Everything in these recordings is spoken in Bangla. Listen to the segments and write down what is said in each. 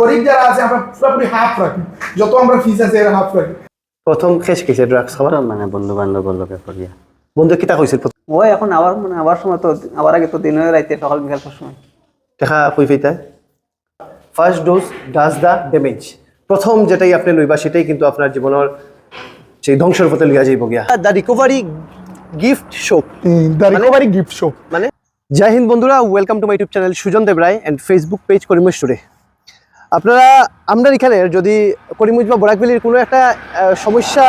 গরিব যারা আছে আমরা পুরোপুরি হাফ রাখি। যত আমরা ফিস আছে এর হাফ রাখি। প্রথম খেস খেয়েছে ড্রাগস খাবার মানে বন্ধু বান্ধব লোকে করিয়া বন্ধু কিতা ওই এখন আবার মানে আবার সময় তো আবার আগে তো দিন হয়ে রাইতে সকাল বিকাল সব সময়। দেখা কই ফেইতায় first dose does the damage প্রথম যেটাই আপনি লইবা সেটাই কিন্তু আপনার জীবনের সেই ধ্বংসের পথে লিয়া যাইব গিয়া। The recovery gift show the recovery gift show মানে জয় হিন্দ বন্ধুরা welcome to my YouTube channel Sujan Deb Roy and Facebook page করিমুজ today. আপনারা, আমরা এখানে যদি করিমুজ বা বরাকবেলির কোনো একটা সমস্যা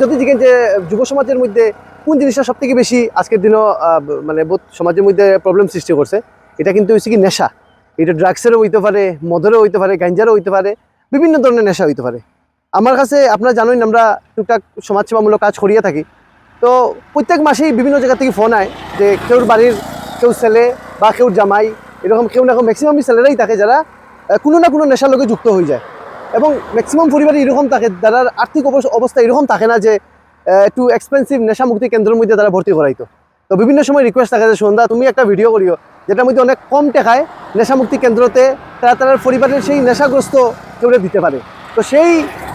যদি দেখেন যে যুব সমাজের মধ্যে কোন জিনিসটা সব থেকে বেশি আজকের দিনও মানে সমাজের মধ্যে প্রবলেম সৃষ্টি করছে, এটা কিন্তু হচ্ছে কি নেশা। এটা ড্রাগসেরও হইতে পারে, মদেরও হইতে পারে, গাঞ্জারও হইতে পারে, বিভিন্ন ধরনের নেশা হইতে পারে। আমার কাছে আপনারা জানেন, আমরা টুকটাক সমাজসেবামূলক কাজ করিয়ে থাকি। তো প্রত্যেক মাসেই বিভিন্ন জায়গা থেকে ফোন আয় যে কেউর বাড়ির কেউ ছেলে বা কেউর জামাই, এরকম কেউ না কেউ ম্যাক্সিমামই ছেলেরাই থাকে যারা কোনো না কোনো নেশার লোকে যুক্ত হয়ে যায়। এবং ম্যাক্সিমাম পরিবারে এরকম থাকে যারা আর্থিক অবস- অবস্থা এরকম থাকে না যে একটু এক্সপেন্সিভ নেশা মুক্তি কেন্দ্রের মধ্যে তারা ভর্তি করাইতো তো বিভিন্ন সময় রিকোয়েস্ট থাকে যে সন্ধ্যা তুমি একটা ভিডিও করিও যেটার মধ্যে অনেক কম টাকায় নেশামুক্তি কেন্দ্রতে তারা তার পরিবারের সেই নেশাগ্রস্ত কেউ দিতে পারে। তো সেই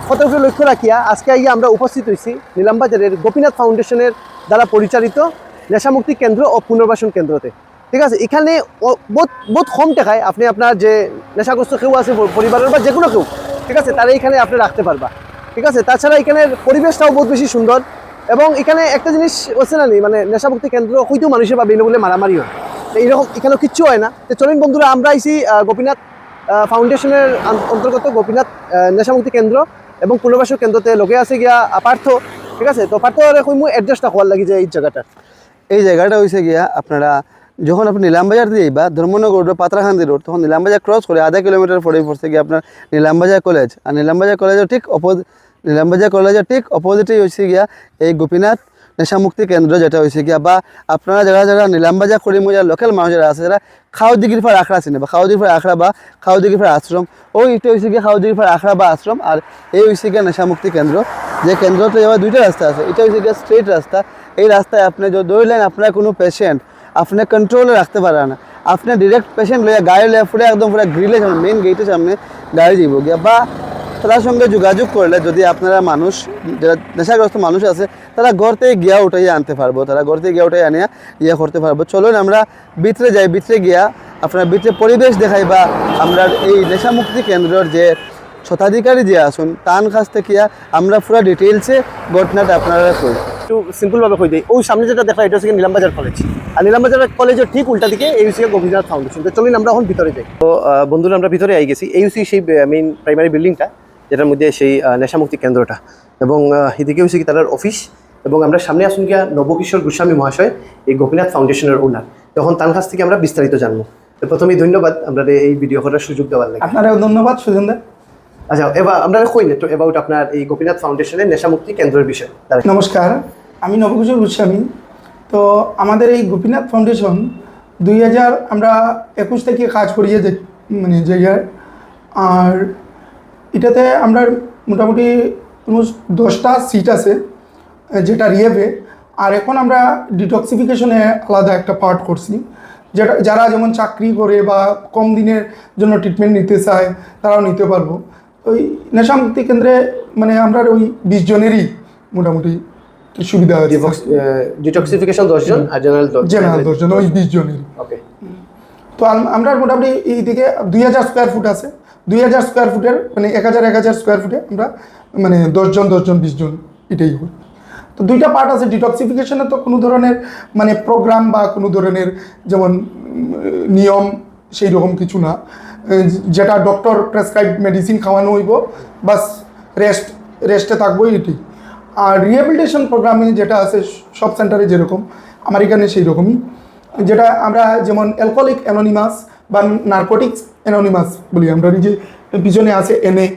কথাকে লক্ষ্য রাখিয়া আজকে আইয়া আমরা উপস্থিত হয়েছি নীলামবাজারের গোপীনাথ ফাউন্ডেশনের দ্বারা পরিচালিত নেশামুক্তি কেন্দ্র ও পুনর্বাসন কেন্দ্রতে ঠিক আছে? এখানে বহুত বহুত কম টাকায় আপনি আপনার যে নেশাগ্রস্ত কেউ আছে পরিবারের বা যে কোনো কেউ, ঠিক আছে? তারা এখানে আপনি রাখতে পারবা। ঠিক আছে? তাছাড়া এখানের পরিবেশটাও বহুত বেশি সুন্দর এবং এখানে একটা জিনিস হচ্ছে না মানে নেশামুক্তি কেন্দ্র হয়তো মানুষের পাবে বলে মারামারি হয় এইরকম এখানেও কিচ্ছু হয় না। তো চলেন বন্ধুরা, আমরা আইসি গোপীনাথ ফাউন্ডেশনের অন্তর্গত গোপীনাথ নেশামুক্তি কেন্দ্র এবং পুনর্বাসন কেন্দ্রতে লোকে আছে গিয়া পার্থ, ঠিক আছে? তো পার্থ কই অ্যাড্রেসটা হওয়ার লাগি যে এই জায়গাটা এই জায়গাটা হয়েছে গিয়া আপনারা যখন আপনি নিলামবাজার দিয়ে বা ধর্মনগর রোড পাত্রাখান্দি রোড তখন নিলামবাজার ক্রস করে আধা কিলোমিটার পরে পড়ছে গিয়ে আপনার নিলামবাজার কলেজ আর নিলামবাজার কলেজের ঠিক অপোজ নিলামবাজার কলেজের ঠিক অপোজিটেই হয়েছে গিয়া এই গোপীনাথ নেশামুক্তি কেন্দ্র যেটা হয়েছে গিয়া। বা আপনারা যারা যারা নিলামবাজার, করিমবাজার লোকাল মানুষ যারা আছে, যারা খাও দিঘির ফার আখড়া চিনে বা খাও দিঘির ফার আখড়া বা খাও দিঘির ফার আশ্রম ওই এটা হয়েছে গিয়া খাও দিঘির ফার আখড়া বা আশ্রম। আর এই হয়েছে গিয়া নেশামুক্তি কেন্দ্র। যে কেন্দ্রতে যাওয়ার দুইটা রাস্তা আছে এটা হয়েছে গিয়া স্ট্রেট রাস্তা। এই রাস্তায় আপনি যদি ধরলেন আপনার কোনো পেশেন্ট আপনি কন্ট্রোলে রাখতে পারে না। আপনি ডিরেক্ট পেশেন্ট লইয়া গাড়ি লইয়া পুরো একদম পুরো গ্রিলে সামনে মেন গেটের সামনে গাড়ি দিব গিয়া বা তার সঙ্গে যোগাযোগ করলে যদি আপনারা মানুষ, যারা নেশাগ্রস্ত মানুষ আছে, তারা থেকে গিয়া উঠাইয়া আনতে পারব। তারা থেকে গিয়া উঠাই আনিয়া ইয়ে করতে পারব। চলুন আমরা ভিতরে যাই, ভিতরে গিয়া আপনার ভিতরে পরিবেশ দেখাই বা আমরা এই নেশামুক্তি কেন্দ্রের যে শতাধিকারী যে আসুন তান কাছ থেকে আমরা পুরো ডিটেলসে ঘটনাটা আপনারা করি। একটু সিম্পলভাবে কই দিই। ওই সামনে যেটা দেখা, এটা হচ্ছে নিলামবাজার কলেজ আর নিলামবাজার কলেজের ঠিক উল্টা দিকে এই হচ্ছে গোপীনাথ ফাউন্ডেশন তো চলুন আমরা এখন ভিতরে যাই। তো বন্ধুরা, আমরা ভিতরে আই গেছি। এই হচ্ছে সেই মেইন প্রাইমারি বিল্ডিংটা যেটার মধ্যে সেই নেশামুক্তি কেন্দ্রটা। এবং এদিকে হচ্ছে কি তার অফিস এবং আমরা সামনে আসুন গিয়া নবকিশোর গোস্বামী মহাশয়, এই গোপীনাথ ফাউন্ডেশনের ওনার তখন তার কাছ থেকে আমরা বিস্তারিত জানব। তো প্রথমেই ধন্যবাদ আমরা এই ভিডিও করার সুযোগ দেওয়ার লাগে। আপনারাও ধন্যবাদ সুজন দা আচ্ছা এবার আমরা কই একটু অ্যাবাউট আপনার এই গোপীনাথ ফাউন্ডেশনের নেশামুক্তি কেন্দ্রের বিষয়। নমস্কার, আমি নবকিশোর গোস্বামী। তো আমাদের এই গোপীনাথ ফাউন্ডেশন দুই হাজার, আমরা একুশ থেকে কাজ করিয়ে মানে জায়গায় আর এটাতে আমরা মোটামুটি দশটা সিট আছে, যেটা রিয়েভে আর এখন আমরা ডিটক্সিফিকেশনে আলাদা একটা পার্ট করছি, যেটা, যারা যেমন চাকরি করে বা কম দিনের জন্য ট্রিটমেন্ট নিতে চায়, তারাও নিতে পারব। ওই নেশামুক্তি কেন্দ্রে মানে আমরা ওই বিশ জনেরই মোটামুটি সুবিধা আছে। ডিটক্সিফিকেশন দশজন আর জেনারেল জেনারেল দশজন ওই বিশ জনেরই। ওকে তো আমরা মোটামুটি এই দিকে দুই হাজার স্কোয়ার ফুট আছে। দুই হাজার স্কোয়ার ফুটের মানে এক হাজার এক হাজার স্কোয়ার ফুটে আমরা মানে দশজন দশজন বিশজন এটাই করি তো দুইটা পার্ট আছে ডিটক্সিফিকেশনে তো কোনো ধরনের মানে প্রোগ্রাম বা কোনো ধরনের যেমন নিয়ম সেই রকম কিছু না। যেটা ডক্টর প্রেসক্রাইব মেডিসিন খাওয়ানো হইব, বাস রেস্ট রেস্টে থাকব এটি। আর রিহ্যাবিলিটেশন প্রোগ্রামে যেটা আছে, সব সেন্টারে যেরকম আমার এখানে সেই রকমই যেটা আমরা যেমন অ্যালকোহলিক অ্যানোনিমাস বা নার্কোটিক্স অ্যানোনিমাস বলি আমরা যে পিছনে আছে এনএ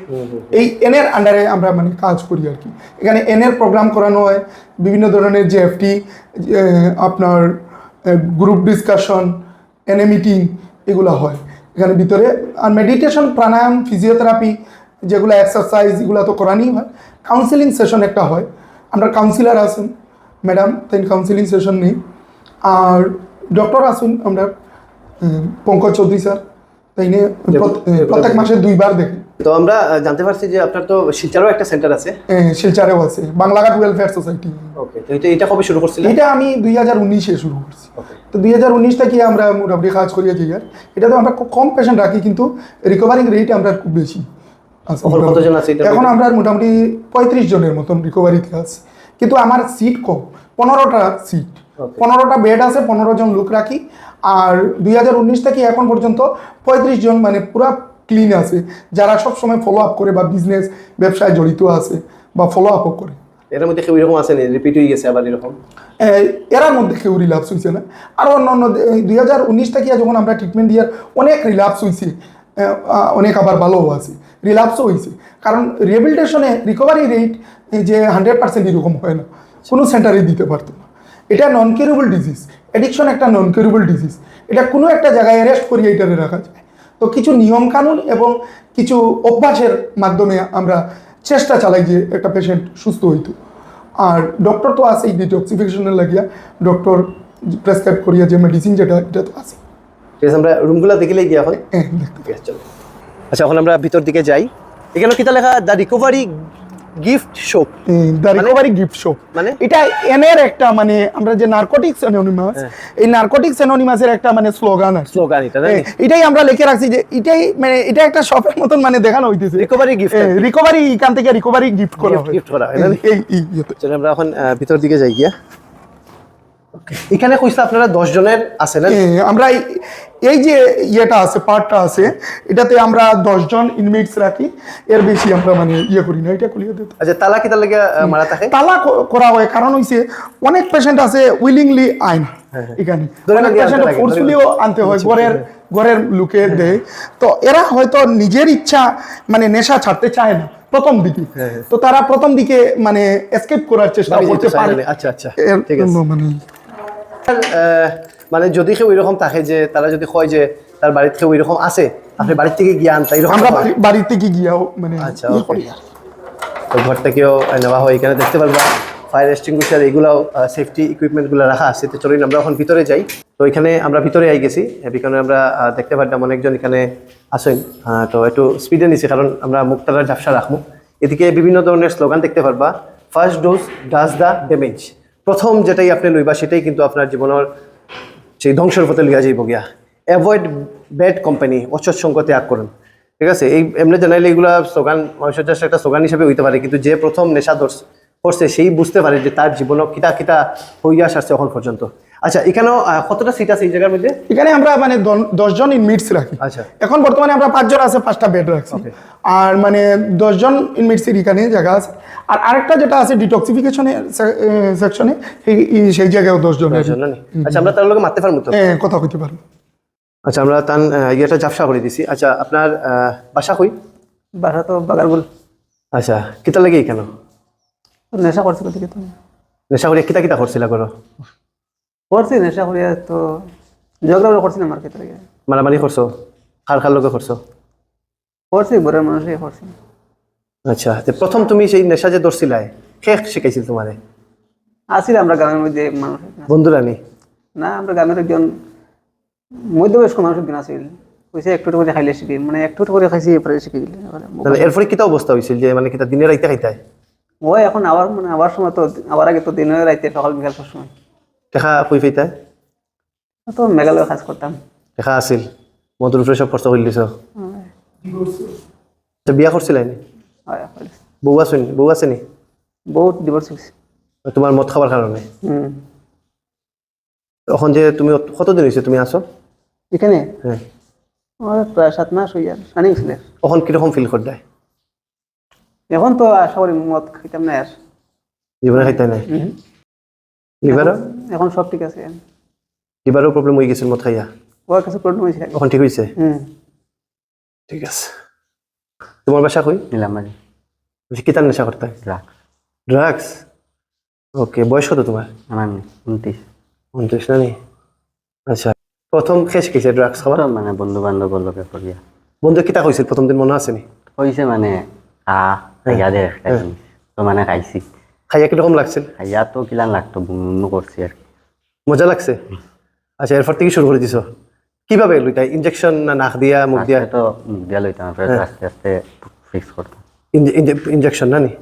এই এনের আন্ডারে আমরা মানে কাজ করি আর কি। এখানে এনের প্রোগ্রাম করানো হয়, বিভিন্ন ধরনের যে এফটি আপনার গ্রুপ ডিসকাশন এনএ মিটিং এগুলো হয়। এখানে ভিতরে আর মেডিটেশন প্রাণায়াম ফিজিওথেরাপি যেগুলো এক্সারসাইজ এগুলো তো করানি হয়। কাউন্সিলিং সেশন একটা হয়। আমরা কাউন্সিলার আসুন ম্যাডাম তাই কাউন্সিলিং সেশন নেই। আর ডক্টর আসুন আমরা পঙ্কজ চৌধুরী স্যার তাই নিয়ে প্রত্যেক মাসে দুইবার দেখি। তো আমরা জানতে পারছি যে আপনার তো শিলচারও একটা সেন্টার আছে। এ, শিলচারেও আছে বাংলাঘাট ওয়েলফেয়ার সোসাইটি ওকে তো এটা এটা কবে শুরু করছিলেন? এটা আমি দুই হাজার উনিশে শুরু করছি। তো দুই হাজার উনিশ থেকে আমরা মোটামুটি কাজ যাই আর এটা তো আমরা খুব কম পেশেন্ট রাখি কিন্তু রিকভারিং রেট আমরা খুব বেশি। এখন আমরা মোটামুটি পঁয়ত্রিশ জনের মতন রিকভারিতে আছে কিন্তু আমার সিট কম পনেরোটা সিট পনেরোটা বেড আছে পনেরো জন লোক রাখি। আর দুই হাজার উনিশ থেকে এখন পর্যন্ত পঁয়ত্রিশ জন মানে পুরা ক্লিন আছে যারা সব সময় ফলো আপ করে বা বিজনেস ব্যবসায় জড়িত আছে বা ফলো আপও করে। এর মধ্যে কেউ এরকম আছে রিপিট হয়ে গেছে আবার এরকম? এরার মধ্যে কেউ রিল্যাপস হয়েছে না। আরও অন্য অন্য দুই হাজার উনিশ থেকে যখন আমরা ট্রিটমেন্ট দিয়ে অনেক রিল্যাপস হয়েছে অনেক আবার ভালোও আছে। রিল্যাপসও হয়েছে কারণ রিহেবিলিটেশনে রিকভারি রেট যে হান্ড্রেড পার্সেন্ট এরকম হয় না। কোনো সেন্টারে দিতে পারতো না। এটা নন কিউরেবল ডিজিজ এডিকশন একটা নন কিউরেবল ডিজিজ এটা কোনো একটা জায়গায় অ্যারেস্ট করিয়ে এটারে রাখা যায়। তো কিছু নিয়মকানুন এবং কিছু অভ্যাসের মাধ্যমে আমরা চেষ্টা চালাই যে একটা পেশেন্ট সুস্থ হইতো। আর ডক্টর তো আসেই ডিটক্সিফিকেশনের লাগিয়া। ডক্টর প্রেসক্রাইব করিয়া যে মেডিসিন যেটা এটা তো আসে ঠিক আছে আমরা রুমগুলো দেখলেই গিয়ে এখন হ্যাঁ চলো। আচ্ছা এখন আমরা ভিতর দিকে যাই। এখানে কিতা লেখা the recovery gift shop the recovery gift shop মানে? এটা এনের একটা মানে আমরা যে নার্কোটিক্স অ্যানোনিমাস এই নার্কোটিক্স অ্যানোনিমাসের একটা মানে স্লোগান আছে স্লোগান এটা এটাই আমরা লিখে রাখছি যে এটাই মানে এটা একটা শপের মতন মানে দেখানো হইতেছে রিকভারি গিফট রিকভারি এখান থেকে রিকভারি গিফট করা গিফট হয় করা হয়, আমরা এখন ভিতর দিকে যাই গিয়া এখানে কইছে আপনারা দশ জনের আছে না? আমরা এই- যে ইয়েটা আছে পার্টটা আছে এটাতে আমরা দশজন ইনমেটস রাখি। এর বেশি আমরা মানে ইয়ে করি না এটা খুলিয়ে দিতে আচ্ছা তালা কিতা লাগে মারা থাকে? তালা করা হয় কারণ হইছে অনেক পেশেন্ট আছে উইলিংলি আয় না এখানে। অনেক পেশেন্ট ফোর্সফুলিও আনতে হয় ঘরের ঘরের লোকে দেয়। তো এরা হয়তো নিজের ইচ্ছা মানে নেশা ছাড়তে চায় না প্রথম দিকে। তো তারা প্রথম দিকে মানে এসকেপ করার চেষ্টা করতে পারে। আচ্ছা আচ্ছা। ঠিক আছে। মানে মানে যদি কেউ এরকম থাকে যে তারা যদি কয় যে তার বাড়িতে কেউ এরকম আছে আপনি বাড়ির থেকে গিয়ে আনতা এরকম আমরা হয়? বাড়ি- বাড়ি থেকে গিয়াও মানে আচ্ছা, ইয়ে তো ঘর থেকেও নেওয়া হয় এখানে দেখতে পারবা ফায়ার এক্সটিংগুইশার এগুলাও সেফটি ইকুইপমেন্টগুলো রাখা আছে। তো চলুন আমরা এখন ভিতরে যাই। তো এখানে আমরা ভিতরে আই গেছি। এখানে আমরা দেখতে পারলাম অনেকজন এখানে আসেন তো একটু স্পিডে নিছি কারণ আমরা মুক্তারার ঝাপসা রাখব। এদিকে বিভিন্ন ধরনের স্লোগান দেখতে পারবা first dose does the damage প্রথম যেটাই আপনি লইবা, সেটাই কিন্তু আপনার জীবনের সেই ধ্বংসের পথে লিয়া যাইব গিয়া। অ্যাভয়েড ব্যাড কোম্পানি অসৎ সঙ্গ ত্যাগ করুন। ঠিক আছে? এই এমনি জানাইলে এগুলা স্লোগান মানুষের জাস্ট একটা স্লোগান হিসেবে হইতে পারে, কিন্তু যে প্রথম নেশা ধরছে করছে সেই বুঝতে পারে যে তার জীবনও কিতা কিতা হইয়া আসছে এখন পর্যন্ত। আচ্ছা এখানেও কতটা সিট আছে এই জায়গার মধ্যে? এখানে আমরা মানে দশজন ইনমিটস রাখি। আচ্ছা। এখন বর্তমানে আমরা পাঁচজন আছে পাঁচটা বেড রাখছি। আর মানে দশজন ইনমিটসের এখানে জায়গা আছে। আর আরেকটা যেটা আছে ডিটক্সিফিকেশনের সেকশনে সেই জায়গায়ও দশজন রাখি। জন্য আচ্ছা আমরা তার লোকে মারতে পারব তো? হ্যাঁ, কথা কইতে পারব। আচ্ছা আমরা তার ইয়েটা ঝাপসা করে দিছি। আচ্ছা আপনার আহ, বাসা কই? বাসা তো বাগারগুল। আচ্ছা কিতা লাগে কেন নেশা করছিল নেশা করে কিতা কিতা করছিলা করো? করছি নেশা করিয়া তো ঝগড়া করছিলাম আর কি তো মারামারি করছ? খার খার লোকে করছ? করছি ঘরের মানুষই করছি। আচ্ছা তো প্রথম তুমি সেই নেশা যে ধরছিলাই কে শিখাইছিল তোমারে? আসিল আমরা গ্রামের মধ্যে মানুষ। বন্ধুরা নি না আমরা গ্রামের একজন মধ্যবয়স্ক মানুষ একজন আসিল। কইছে একটু করে খাইলে শিখি। মানে একটু করে খাইছি এরপরে শিখে দিলে তাহলে এরপরে কিতা অবস্থা হয়েছিল যে মানে কিতা দিনে রাইতে খাইতাই ওই এখন আবার মানে আবার সময় তো আবার আগে তো দিনের রাইতে সকাল বিকাল সব সময় দেখা কই ফাইতাই তো মেঘালয় কাজ করতাম। দেখা আছিল। মধুর উপরে সব খরচ করে দিছ। তো বিয়া করছিলাই নি। বউ আছে নি? বউ আছে নি? বহুত ডিভোর্স হয়েছে তোমার মদ খাবার কারণে তখন যে তুমি কতদিন হয়েছে তুমি আসো এখানে? হ্যাঁ প্রায় সাত মাস হয়ে যান রানিং ছিল তখন কীরকম ফিল করতে এখন তো আশা করি মদ খাইতাম না আর জীবনে খাইতাই নাই? লিভারও এখন সব ঠিক আছে। লিভারও প্রবলেম হয়ে গেছিল মদ খাইয়া ওর কাছে প্রবলেম হয়েছে। তখন ঠিক হয়েছে হুম। ঠিক আছে। তোমার বাসা কই? নীলাম্বারি বলছি কিতার নেশা করতে? ড্রাগস ড্রাগস ওকে বয়স কত তোমার? আমার উনত্রিশ। উনত্রিশ না নি? আচ্ছা প্রথম খেয়ে শিখেছে ড্রাগস খাওয়া? মানে বন্ধু বান্ধবের লোকে করিয়া বন্ধু কিতা কইছিল? প্রথম দিন মনে আছে নি? হয়েছে মানে খা খাইয়া দে একটা জিনিস। তো মানে খাইছি। খাইয়া কীরকম লাগছিল খাইয়া তো কিলান লাগতো বুনু করছি আর মজা লাগছে? আচ্ছা এরপর থেকে শুরু করে দিছো। কীভাবে লইতা? ইনজেকশন না নাক দিয়া মুখ দিয়া? তো মুখ দিয়া লইতাম হ্যাঁ। আস্তে আস্তে ফিক্স করতাম। ইনজেকশন না নি?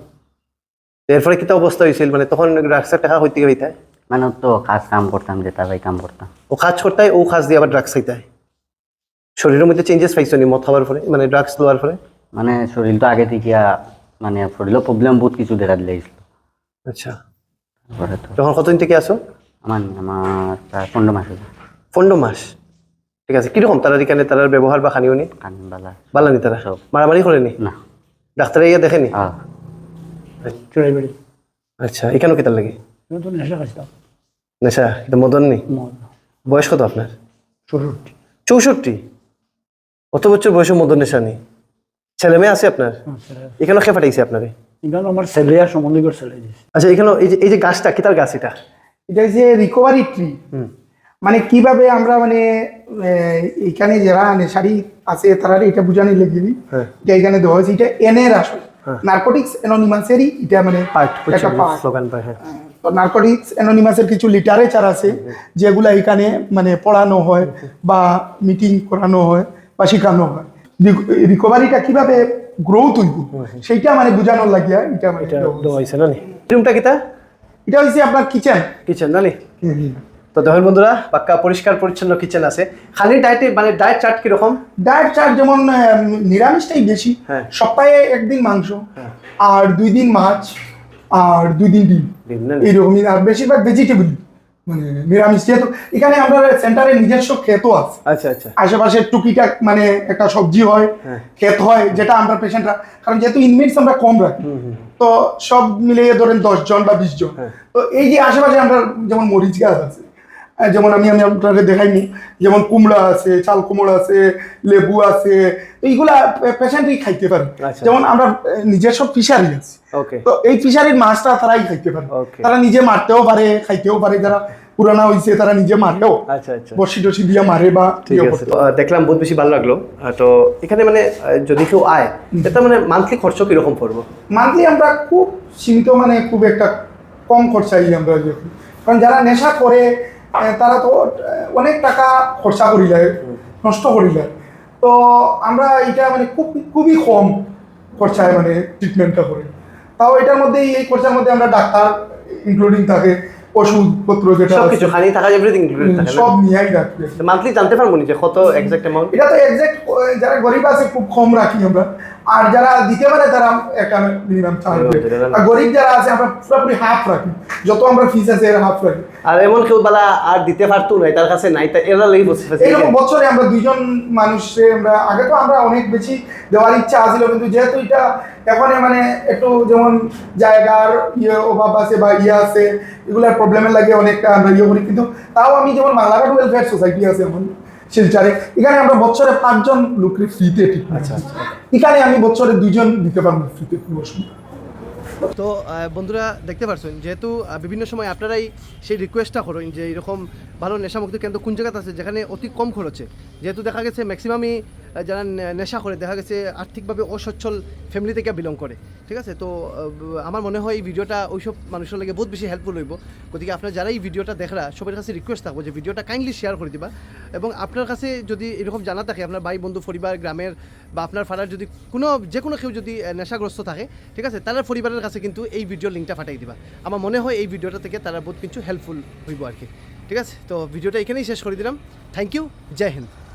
এরপরে কিতা অবস্থা হয়েছিল মানে তখন ড্রাগসের টাকা হইতে হইতায়? মানে তো কাজ কাম করতাম যেটা ভাই কাম করতাম। ও কাজ করতায় ও কাজ দিয়ে আবার ড্রাগস খাইতায়? শরীরের মধ্যে চেঞ্জেস পাইছো নি? মদ খাওয়ার পরে? মানে ড্রাগস দেওয়ার পরে? মানে শরীর তো আগে থেকে মানে শরীরের প্রবলেম বহুত কিছু দেখা দিলে আচ্ছা। তারপরে তো। যখন কতদিন থেকে আসো আমার আমার প্রায় পনেরো মাস হয়েছে পনেরো মাস। ঠিক আছে কীরকম তারা এখানে তারার ব্যবহার বা খানিও নি কান বালা বালানি তারা? সব। মারামারি করেনি? না। ডাক্তারে ইয়ে দেখেনি? আহ। চুরাই বাড়ি। আচ্ছা এখানেও কেতার লাগে? নতুন নেশা খাইছিলাম নেশা? এটা মদন নেই? মদ। বয়স কত আপনার? চুরুটি চৌষট্টি? কত বছর বয়সে মদন নেশা নেই? ছেলে মেয়ে আছে আপনার? এখানে খেয়ে পাঠাইছে আপনারে এখানে আমার ছেলে আর সম্বন্ধীকর ছেলে আচ্ছা এখানে এই যে এই যে গাছটা কিতার গাছ এটা? এটা যে রিকভারি ট্রি মানে কীভাবে আমরা মানে এখানে যারা নেশারি আছে তারা এটা বুঝানি লেগিনি হ্যাঁ। এটা এখানে দেওয়া হয়েছে এটা এনের আসল। নার্কোটিক্স অ্যানোনিমাসেরই এটা মানে পার্ট একটা part। স্লোগান পায় হ্যাঁ। তো নার্কোটিক্স অ্যানোনিমাসের কিছু লিটারেচার আছে যেগুলো এখানে মানে পড়ানো হয় বা মিটিং করানো হয় বা শেখানো হয়। রিকভারিটা কীভাবে গ্রোথ হইব। সেইটা মানে বোঝানোর লাগিয়া এটা মানে এটা না রুমটা কিতা? এটা হচ্ছে আপনার কিচেন কিচেন না নি? তো দেখেন বন্ধুরা পাক্কা পরিষ্কার পরিচ্ছন্ন কিচেন আছে। খালি ডায়েটে মানে ডায়েট চার্ট কীরকম? ডায়েট চার্ট যেমন আহ, নিরামিষটাই বেশি। হ্যাঁ। সপ্তাহে একদিন মাংস আর দুই দিন মাছ আর দুই দিন ডিম। এইরকমই আর বেশিরভাগ ভেজিটেবল মানে নিরামিষ যেহেতু এখানে আমরা সেন্টারে নিজস্ব ক্ষেতও আছে আচ্ছা আচ্ছা আশেপাশে টুকিটাক মানে একটা সবজি হয় হ্যাঁ। ক্ষেত হয় যেটা আমরা পেশেন্টরা কারণ যেহেতু ইনমিটস আমরা কম রাখি তো সব মিলিয়ে ধরেন দশ জন বা বিশ জন হ্যাঁ। তো এই যে আশেপাশে আমরা যেমন মরিচ গাছ আছে যেমন আমি আমি আপনাদের দেখাইনি যেমন কুমড়া আছে চাল কুমড়া আছে লেবু আছে এইগুলা পেশেন্টই খাইতে পারে। আচ্ছা। যেমন আমরা নিজস্ব ফিশারি আছে। তো এই ফিশারির মাছটা তারাই খাইতে পারে। তারা নিজে মারতেও পারে খাইতেও পারে যারা পুরানা হয়েছে তারা নিজে মারেও। বসি টসি দিয়ে মারে বা ইয়ে দেখলাম বহুত বেশি ভালো লাগল। তো এখানে মানে যদি কেউ আয় এটা মানে মান্থলি খরচ কীরকম পড়ব? মান্থলি আমরা খুব সীমিত মানে খুব একটা কম খরচাই আমরা কারণ যারা নেশা করে তারা তো অনেক টাকা খরচা করি যায় নষ্ট করি যায় তো আমরা এটা মানে খুব, খুবই কম খরচায় মানে ট্রিটমেন্টটা করি। তাও এটার মধ্যে এই খরচার মধ্যে আমরা ডাক্তার ইনক্লুডিং থাকে ওষুধপত্র যেটা সব কিছু খানি থাকা এভরিথিং ইনক্লুডেড থাকে সব নিয়েই রাখবে। মান্থলি জানতে পারব নি যে কত এক্সাক্ট অ্যামাউন্ট এটা তো এক্সাক্ট যারা গরিব আছে খুব কম রাখি আমরা। আর যারা দিতে পারে তারা একটা মিনিমাম চার্জ আর গরিব যারা আছে আমরা পুরোপুরি হাফ রাখি। যত আমরা ফিস আছে এর হাফ রাখি। আর এমন কেউ বালা আর দিতে পারতো নাই তার কাছে নাই তা এরা লেগে বসে এইরকম বছরে আমরা দুইজন মানুষে আমরা আগে তো আমরা অনেক বেশি দেওয়ার ইচ্ছা আছিল কিন্তু যেহেতু এটা এখন মানে একটু যেমন জায়গার ইয়ে অভাব আছে বা ইয়ে আছে এগুলার প্রবলেমের লাগে অনেকটা আমরা ইয়ে করি। কিন্তু তাও আমি যেমন বাংলাঘাট ওয়েলফেয়ার সোসাইটি আছে এমন শিলচারে এখানে আমরা বছরে পাঁচজন লোকের ফ্রিতে ঠিক আচ্ছা এখানে আমি বছরে দুইজন দিতে পারব ফ্রিতে কোনো অসুবিধা তো বন্ধুরা দেখতে পারছেন যেহেতু বিভিন্ন সময় আপনারাই সেই রিকোয়েস্টটা করেন যে এরকম ভালো নেশামুক্ত কেন্দ্র কোন জায়গাতে আছে যেখানে অতি কম খরচে। যেহেতু দেখা গেছে ম্যাক্সিমামই যারা নেশা করে, দেখা গেছে আর্থিকভাবে অসচ্ছল ফ্যামিলি থেকে বিলং করে, ঠিক আছে? তো আমার মনে হয় এই ভিডিওটা ওইসব মানুষের লাগে বহুত বেশি হেল্পফুল হইব। গতিকে আপনার যারা এই ভিডিওটা দেখরা, সবার কাছে রিকোয়েস্ট থাকব যে ভিডিওটা কাইন্ডলি শেয়ার করে দিবা এবং আপনার কাছে যদি এরকম জানা থাকে, আপনার ভাই, বন্ধু, পরিবার, গ্রামের বা আপনার ফাদার যদি কোনো, যে কোনো কেউ যদি নেশাগ্রস্ত থাকে, ঠিক আছে? তার পরিবারের কাছে কিন্তু এই ভিডিও লিঙ্কটা পাঠিয়ে দিবা। আমার মনে হয় এই ভিডিওটা থেকে তারা বহুত কিছু হেল্পফুল হইব আর কি ঠিক আছে? তো ভিডিওটা এখানেই শেষ করে দিলাম। থ্যাংক ইউ জয় হিন্দ।